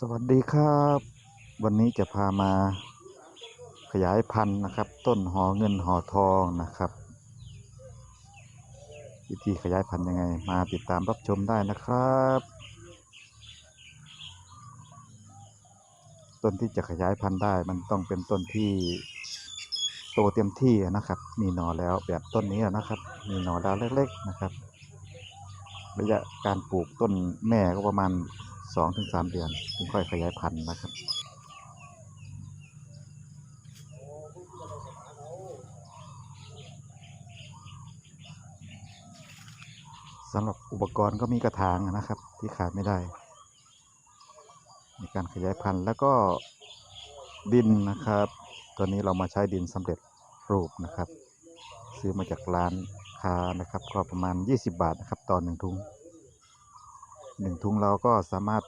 สวัสดีครับ วันนี้จะพามาขยายพันธุ์นะครับ ต้นหอเงินหอทองนะครับ วิธีขยายพันธุ์ยังไง มาติดตามรับชมได้นะครับ ต้นที่จะขยายพันธุ์ได้มันต้องเป็นต้นที่โตเต็มที่นะครับ มีหน่อแล้วแบบต้นนี้นะครับ มีหน่อดาวเล็ก ๆนะครับ ระยะการปลูกต้นแม่ก็ประมาณ สองถึงสามเดือนถึงค่อยขยายพันธุ์นะครับ สำหรับอุปกรณ์ก็มีกระถางนะครับ ที่ขาดไม่ได้ ในการขยายพันธุ์แล้วก็ดินนะครับตัวนี้เรามาใช้ดินสำเร็จรูปนะครับ ซื้อมาจากร้านค้านะครับ ก็ประมาณ 20 บาทนะครับต่อหนึ่งถุง หนึ่งถุงเราก็สามารถ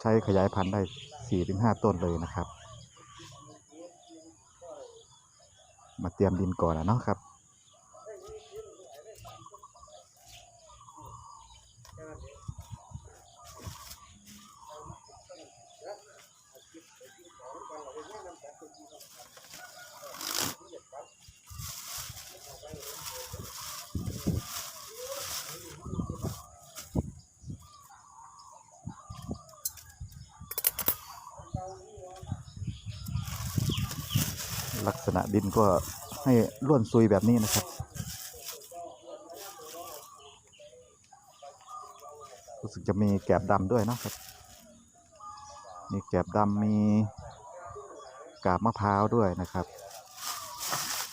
ใช้ขยายพันธุ์ได้สี่ถึงห้าต้นเลยนะครับ มาเตรียมดินก่อนนะเนาะครับ ลักษณะดินก็ให้ร่วนซุยแบบนี้นะครับ รู้สึกจะมีแกบดำด้วยนะครับ มีแกบดำมีกาบมะพร้าวด้วยนะครับ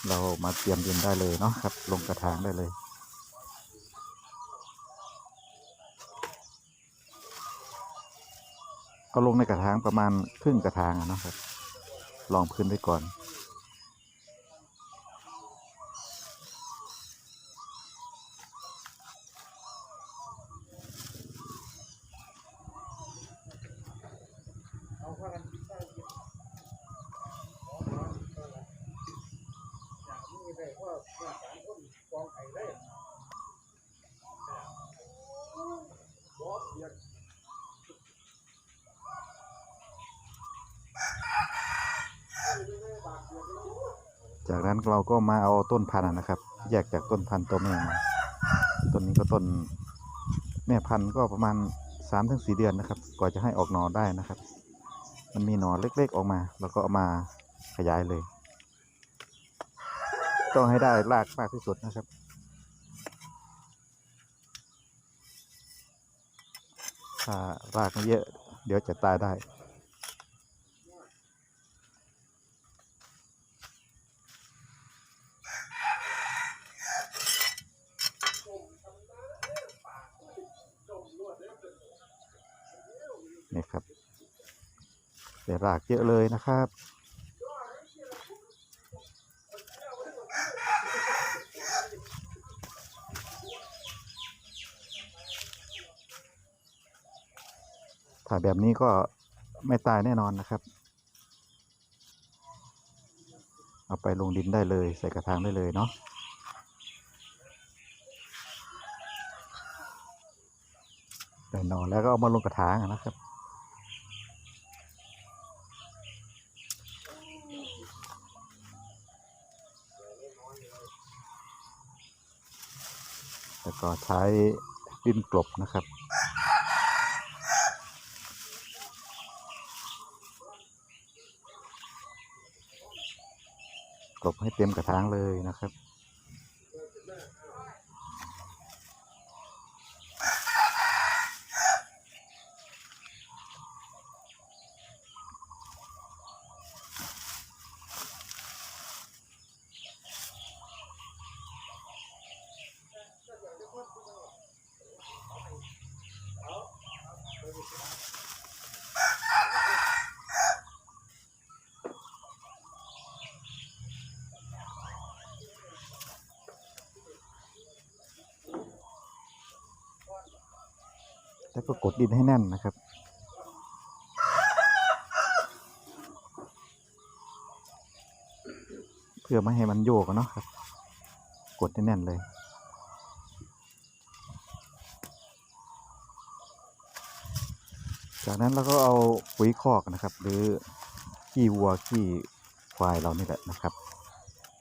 เรามาเตรียมดินได้เลยเนาะครับ ลงกระถางได้เลยก็ลงในกระถางประมาณครึ่งกระถางนะครับ ลองพื้นไว้ก่อน จากนั้นเราก็มาเอาต้นพันธุ์นะครับ แยกจากต้นพันธุ์ตัวแม่มาต้นนี้ก็ต้นแม่พันธุ์ก็ประมาณสามถึงสี่เดือนนะครับกว่าจะให้ออกหน่อได้นะครับ มันมีหน่อเล็กๆออกมา แล้วก็เอามาขยายเลย ต้องให้ได้รากมากที่สุดนะครับถ้ารากไม่เยอะ เดี๋ยวจะตายได้นี่ครับ แต่รากเยอะเลยนะครับ ถ้าแบบนี้ก็ไม่ตายแน่นอนนะครับ เอาไปลงดินได้เลยใส่กระถางได้เลยเนาะได้หนอนแล้วก็เอามาลงกระถางนะครับ ก็ใช้ดินกลบนะครับ กลบให้เต็มกระถางเลยนะครับ แล้วก็กดดินให้แน่นนะครับ เพื่อไม่ให้มันโยกเนาะครับ กดให้แน่นเลยจากนั้นเราก็เอาปุ๋ยคอกนะครับ หรือขี้วัวขี้ควายเรานี่แหละนะครับ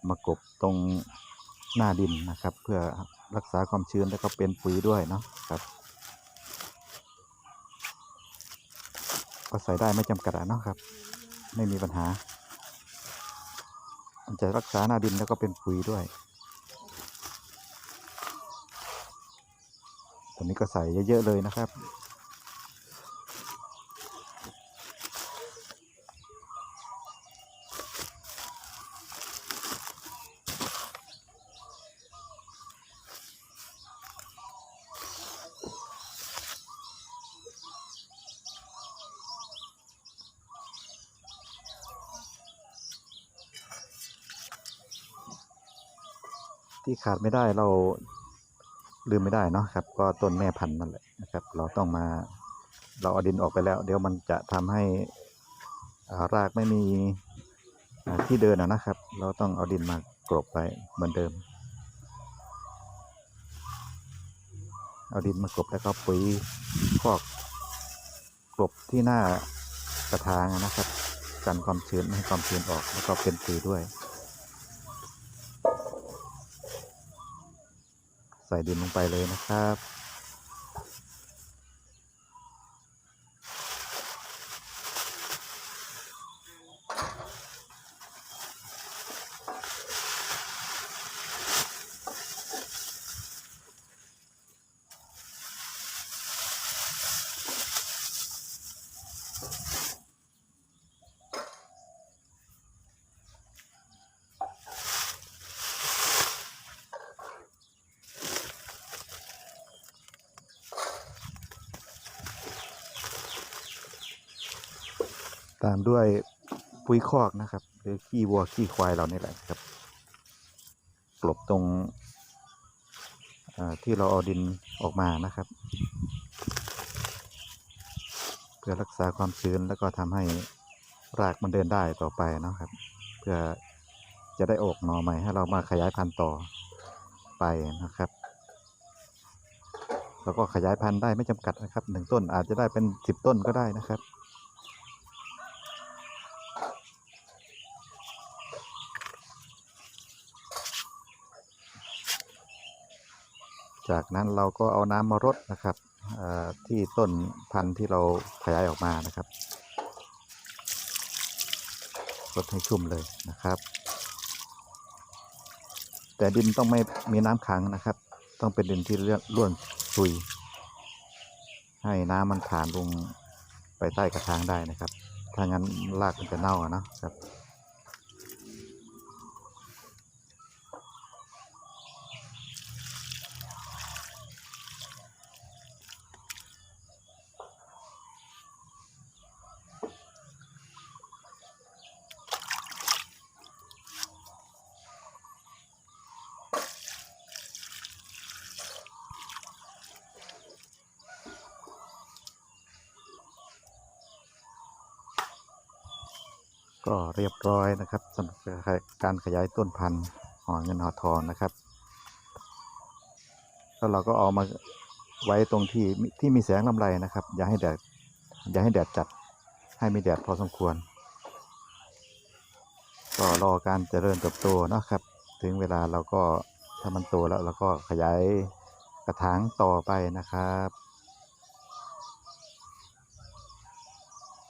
มากบตรงหน้าดินนะครับ เพื่อรักษาความชื้นแล้วก็เป็นปุ๋ยด้วยเนาะครับ ก็ใส่ได้ไม่จำกัดเนาะครับ ไม่มีปัญหา มันจะรักษาหน้าดินแล้วก็เป็นปุ๋ยด้วยตอนนี้ก็ใส่เยอะๆเลยนะครับ ที่ขาดไม่ได้เราลืมไม่ได้เนาะครับ ก็ต้นแม่พันธุ์นั่นแหละนะครับ เราต้องมาเราเอาดินออกไปแล้ว เดี๋ยวมันจะทำให้รากไม่มีที่เดินนะครับ เราต้องเอาดินมากรบไปเหมือนเดิม เอาดินมากรบแล้วก็ปุ๋ยคอกกรบที่หน้ากระถางนะครับ กันความชื้นให้ความชื้นออกแล้วก็เป็นปุ๋ยด้วย ใส่ดินลงไปเลยนะครับ ตามด้วยปุ๋ยคอกนะครับ หรือขี้วัวขี้ควายเรานี่แหละครับกลบตรงที่เราเอาดินออกมานะครับ เพื่อรักษาความชื้นแล้วก็ทำให้รากมันเดินได้ต่อไปนะครับ เพื่อจะได้ออกหน่อใหม่ให้เรามาขยายพันธุ์ต่อไปนะครับแล้วก็ขยายพันธุ์ได้ไม่จำกัดนะครับหนึ่งต้นอาจจะได้เป็นสิบต้นก็ได้นะครับ จากนั้นเราก็เอาน้ำมารดนะครับที่ต้นพันธุ์ที่เราขยายออกมานะครับรดให้ชุ่มเลยนะครับ แต่ดินต้องไม่มีน้ำขังนะครับ ต้องเป็นดินที่ร่วนซุย ให้น้ำมันผ่านลงไปใต้กระถางได้นะครับ ถ้างั้นรากมันจะเน่าอะนะครับ ก็เรียบร้อยนะครับสำหรับการขยายต้นพันธุ์หอเงินหอทองนะครับแล้วเราก็เอามาไว้ตรงที่ที่มีแสงลำไรนะครับ อย่าให้แดดอย่าให้แดดจัดให้มีแดดพอสมควร ก็รอการเจริญเติบโตนะครับ ถึงเวลาเราก็ถ้ามันโตแล้วเราก็ขยายกระถางต่อไปนะครับ